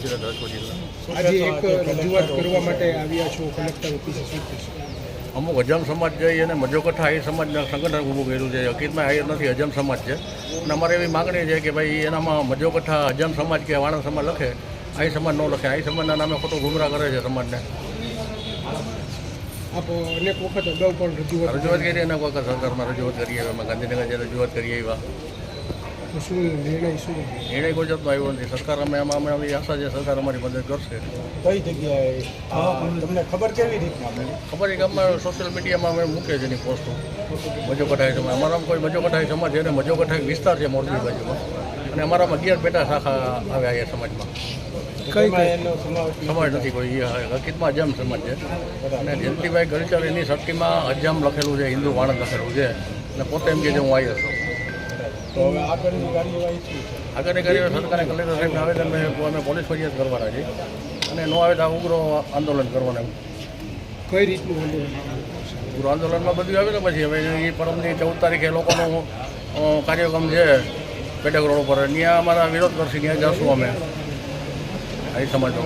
ગુજરાત રાજકોટ જિલ્લા. આજે એક રજૂઆત કરવા માટે આવ્યા છો કલેક્ટર ઓફિસે શું અમુક અજમ સમાજ છે એને મજોકઠા એ સમાજના સંગઠન ઊભું કર્યું છે. હકીકતમાં હાયર નથી અજમ સમાજ છે. અને અમારે એવી માગણી છે કે ભાઈ એનામાં મજોકઠા અજમ સમાજ કે વાણંદ સમાજ લખે. આઈ સમાજ ન લખે. આઈ સમાજના નામે ખોટો ગુમરા કરે છે સમાજને. આપ અનેક વખત અગાઉ પણ રજૂઆત રજૂઆત કરી એના વખત સરકારમાં રજૂઆત કરીએ અમે ગાંધીનગર જે રજૂઆત કરીએ એવા તો શું નિર્ણય શું? નિર્ણય જાતનો આવ્યો નથી. સરકાર અમે આમાં અમે આવી આશા છે સરકાર અમારી મદદ કરશે. કઈ જગ્યાએ? તમને ખબર કેવી રીતના ખબર છે કે અમારે સોશિયલ મીડિયામાં અમે મૂકે છે એની પોસ્ટો મજો કઢાય છે અમારામાં કોઈ મજોકઠાઈ સમાજ છે ને? કઢાય વિસ્તાર છે મોરબી બાજુમાં. અને અમારામાં અગિયાર પેટા શાખા આવ્યા એ સમાજમાં. સમાજ નથી કોઈ. હકીકતમાં અજામ સમાજ છે. અને જયંતિભાઈ ગરચર એની શક્તિમાં અજામ લખેલું છે હિન્દુ વાણંદ લખેલું છે. અને પોતે એમ કે હું આવ્યો છું. તો હવે આગળની કાર્યવાહી છે. આગળની કરી સરકારે કલેક્ટર સાહેબને આવેદન અમે પોલીસ ફરિયાદ કરવાના છે અને નો આવે તો ઉગ્ર આંદોલન કરવાના કઈ રીતનું આંદોલન? ઉગ્ર આંદોલનમાં બધું આવે ને પછી હવે એ પરમની ચૌદ તારીખે લોકોનો કાર્યક્રમ છે પેટક રોડ ઉપર. ત્યાં અમારા વિરોધ કરશે ત્યાં જશું અમે. આ સમાજનો